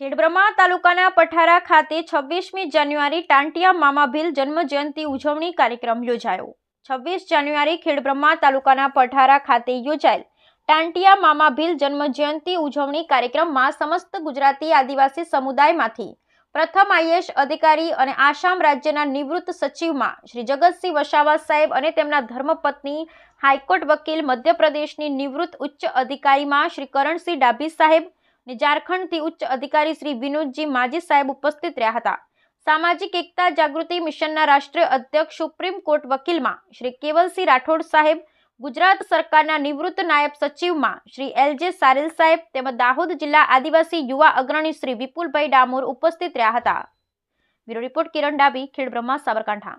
ખેડબ્રહ્મા તાલુકાના પઠારા ખાતે છવ્વીસમી જાન્યુઆરી ટાંટિયા મામાભીલ જન્મજયંતિ ઉજવણી કાર્યક્રમ યોજાયો. છવ્વીસ જાન્યુઆરી ખેડબ્રહ્મા તાલુકાના પઠારા ખાતે યોજાયેલ ટાંટિયા મામાભીલ જન્મજયંતિ ઉજવણી કાર્યક્રમમાં સમસ્ત ગુજરાતી આદિવાસી સમુદાયમાંથી પ્રથમ આઈએસ અધિકારી અને આસામ રાજ્યના નિવૃત્ત સચિવમાં શ્રી જગતસિંહ વસાવા સાહેબ અને તેમના ધર્મપત્ની, હાઈકોર્ટ વકીલ મધ્યપ્રદેશની નિવૃત્ત ઉચ્ચ અધિકારીમાં શ્રી કરણસિંહ ડાભી સાહેબ અને ઝારખંડથી ઉચ્ચ અધિકારી શ્રી વિનોદજી માજી સાહેબ ઉપસ્થિત રહ્યા હતા. સામાજિક એકતા જાગૃતિ મિશનના રાષ્ટ્રીય અધ્યક્ષ, સુપ્રીમ કોર્ટ વકીલમાં શ્રી કેવલસિંહ રાઠોડ સાહેબ ગુજરાત સરકારના નિવૃત્ત નાયબ સચિવમાં શ્રી એલજે સારેલ સાહેબ તેમજ દાહોદ જિલ્લા આદિવાસી યુવા અગ્રણી શ્રી વિપુલભાઈ ડામોર ઉપસ્થિત રહ્યા હતા. બ્યુરો રિપોર્ટ કિરણ ડાબી ખેડબ્રહ્મા સાબરકાંઠા.